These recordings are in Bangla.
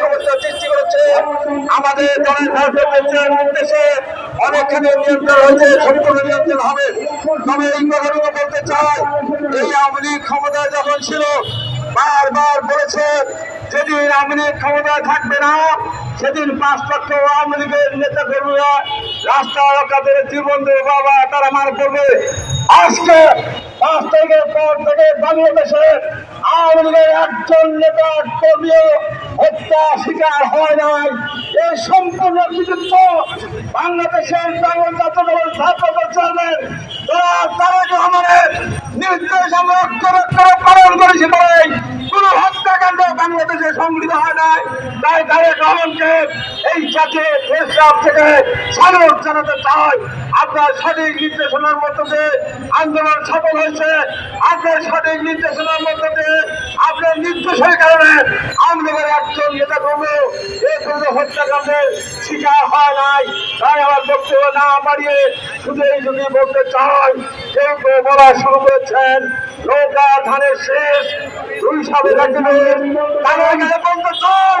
সমস্যা সৃষ্টি করেছে। আমাদের দলের ভারপ্রাপ্ত নির্দেশে অনেকখানি নিয়ন্ত্রণ হয়েছে, সম্পূর্ণ নিয়ন্ত্রণ হবে। তবে এই কথাটুকু বলতে এই আওয়ামী লীগ যখন ছিল, বারবার বলেছে, যেদিন আওয়ামী ক্ষমতায় থাকবে না, সেদিন পাঁচ লক্ষ আওয়ামী লীগের নেতা কর্মীরা রাস্তা এলাকাতে জীবন দেবে, বাবা, তারা মার করবে আজকে পাঁচ তারিখের পর থেকে বাংলাদেশে আওয়ামী লীগের একজন নেতা কর্মীও হত্যা শিকার হয় নাই। এই সম্পূর্ণ কৃতিত্ব বাংলাদেশের বাংলা জাতীয় দলের ভারপ্রাপ্ত চেয়ারম্যান তারা তারেক রহমানের নির্দেশ আমরা করে অক্ষরে পালন করেছি বলেই তাই তারেক রহমানকে এই জাতীয় প্রেসক্লাব থেকে স্বাগত জানাতে চাই। আপনার সঠিক নির্দেশনার মধ্যে দিয়ে আন্দোলন সফল হয়েছে। আপনার সঠিক নির্দেশনার মধ্যে দিয়ে আপনার নির্দেশের কারণে লীগের একজন নেতা কর্মী এই কোনো হত্যাকাণ্ডের শিকার হয় নাই। তাই আমার বক্তব্য না বাড়িয়ে শুধু এই যদি বলতে চাই কেউ কেউ বলা শুরু করেছেন নৌকা ধানের শেষ, দুই সালে রাখবে তারা বলতে চাই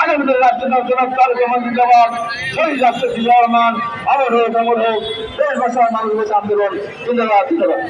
আগামী দিনের রাষ্ট্রনাথ জনাব তারেক রহমান জিন্দাবাদ। শহীদ রাষ্ট্র জিয়া রহমান আবার হোক আমার হোক, দেশ ভাষার মানুষ, আন্দোলন, জিন্দাবাদ জিন্দাবাদ।